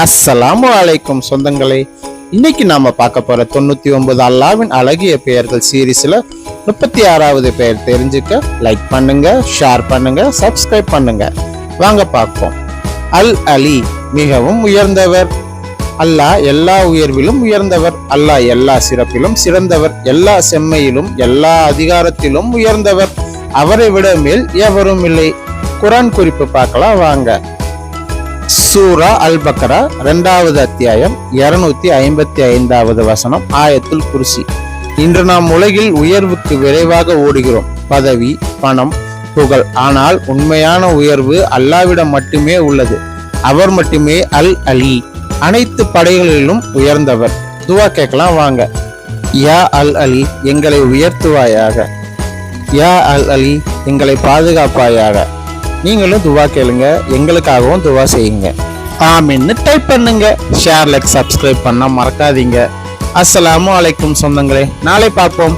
அஸ்ஸலாமு அலைக்கும் சொந்தங்களே. இன்னைக்கு நாம பார்க்க போற தொண்ணூத்தி ஒன்பது அல்லாவின் அழகிய பெயர்கள் சீரீஸ்ல முப்பத்தி ஆறாவது பெயர் தெரிஞ்சுக்க லைக் பண்ணுங்க ஷேர் பண்ணுங்க சப்ஸ்கிரைப் பண்ணுங்க. வாங்க பார்ப்போம். அல் அலி மிகவும் உயர்ந்தவர். அல்லாஹ் எல்லா உயர்விலும் உயர்ந்தவர். அல்லாஹ் எல்லா சிறப்பிலும் சிறந்தவர். எல்லா செம்மையிலும் எல்லா அதிகாரத்திலும் உயர்ந்தவர். அவரை விட மேல் எவரும் இல்லை. குரான் குறிப்பு பார்க்கலாம் வாங்க. சூரா அல் பக்ரா ரெண்டாவது அத்தியாயம் இருநூத்தி ஐம்பத்தி ஐந்தாவது வசனம் ஆயத்துல் குர்சி. இன்று நாம் உலகில் உயர்வுக்கு விரைவாக ஓடுகிறோம். பதவி பணம் புகழ். ஆனால் உண்மையான உயர்வு அல்லாவிடம் மட்டுமே உள்ளது. அவர் மட்டுமே அல் அலி அனைத்து படைகளிலும் உயர்ந்தவர். துவா கேட்கலாம் வாங்க. யா அல் அலி எங்களை உயர்த்துவாயாக. யா அல் அலி எங்களை பாதுகாப்பாயாக. நீங்களும் துவா கேளுங்க எங்களுக்காகவும் துவா செய்யுங்க. ஆமின்னு டைப் பண்ணுங்க. ஷேர் லைக் சப்ஸ்கிரைப் பண்ண மறக்காதீங்க. அஸ்லாம் வலைக்கும் சொந்தங்களே நாளை பார்ப்போம்.